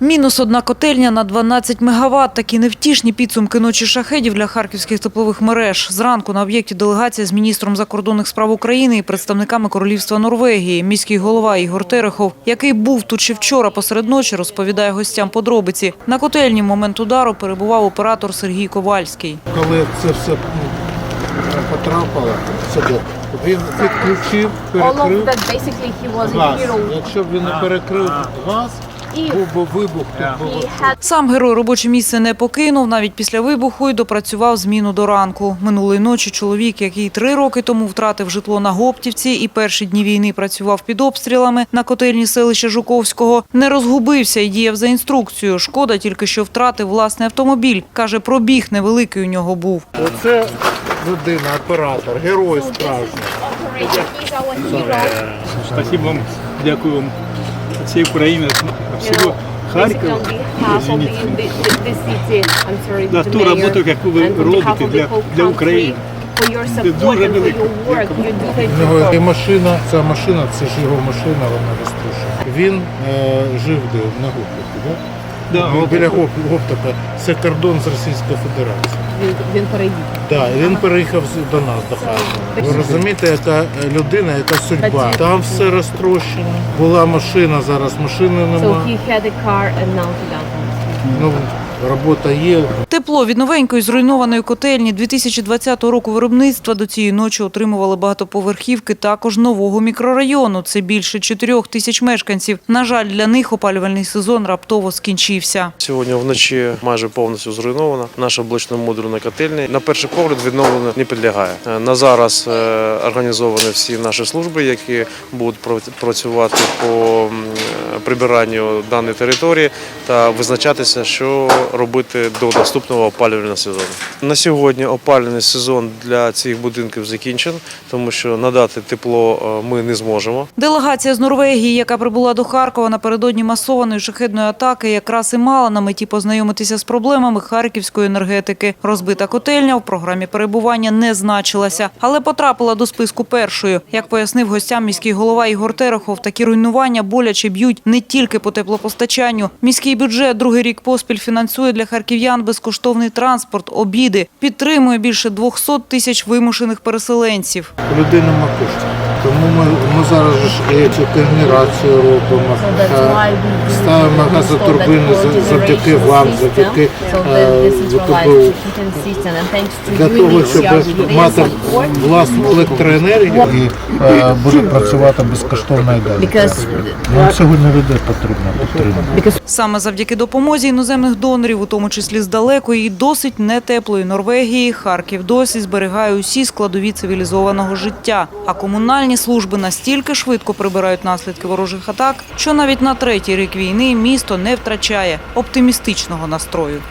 Мінус одна котельня на 12 мегаватт. Такі невтішні підсумки ночі шахедів для харківських теплових мереж. Зранку на об'єкті делегація з міністром закордонних справ України і представниками Королівства Норвегії. Міський голова Ігор Терехов, який був тут ще вчора посеред ночі, розповідає гостям подробиці. На котельні в момент удару перебував оператор Сергій Ковальський. коли це все м, потрапило сюди, він відключив, перекрив. Якщо б він не перекрив газ, був би вибух, тут було. Сам герой робоче місце не покинув навіть після вибуху і допрацював зміну до ранку. Минулої ночі чоловік, який три роки тому втратив житло на Гоптівці і перші дні війни працював під обстрілами на котельні селища Жуковського, не розгубився і діяв за інструкцією. Шкода тільки, що втратив власний автомобіль. Каже, пробіг невеликий у нього був. Оце людина, оператор, герой справжній. Спасибо вам, дякую вам від Украины, України, Харькова. За ту работу, роботу, яку ви робите для- для України. Це дуже і машина, ця машина, це ж його машина, вона розтрушена. Він е, жив де на Гоптику, да? Да, Ну, Біля Гоп- Гоптика. Це кордон з Російською Федерацією. Він, він перейде. Да, він переїхав з- до нас, до Харкова. Ви розумієте, яка людина, яка судьба. Там все розтрощено. Була машина, зараз машини So нема. he had a car and now he doesn't. Ну, робота є. Тепло від новенької зруйнованої котельні 2020 року виробництва до цієї ночі отримували багатоповерхівки також нового мікрорайону. Це більше 4 тисяч мешканців. На жаль, для них опалювальний сезон раптово скінчився. Сьогодні вночі майже повністю зруйнована наша блочно-модульна котельня. На перший погляд відновлення не підлягає. Е, На зараз е, організовані всі наші служби, які будуть пра- працювати по прибиранню даної території та визначатися, що робити до наступного опалювального сезону. На сьогодні опалювальний сезон для цих будинків закінчен, тому що надати тепло е, ми не зможемо. Делегація з Норвегії, яка прибула до Харкова напередодні масованої шахедної атаки, якраз і мала на меті познайомитися з проблемами харківської енергетики. Розбита котельня в програмі перебування не значилася, але потрапила до списку першою. Як пояснив гостям міський голова Ігор Терехов, такі руйнування боляче б'ють не тільки по теплопостачанню. Міський бюджет другий рік поспіль фінансує для харків'ян безкоштовний транспорт, обіди, підтримує більше 200 тисяч вимушених переселенців. Людина коштів. Тому ми, ми зараз ж когенерацію робимо, е, ставимо газотурбини за- завдяки вам, завдяки е, ВКБУ. Для того, щоб мати власну електроенергію і е, буде працювати безкоштовно і далі. Нам сьогодні людей потрібно підтримати. Саме завдяки допомозі іноземних донорів, у тому числі з далекої і досить нетеплої Норвегії, Харків досі зберігає усі складові цивілізованого життя. А комунальні служби настільки швидко прибирають наслідки ворожих атак, що навіть на третій рік війни місто не втрачає оптимістичного настрою.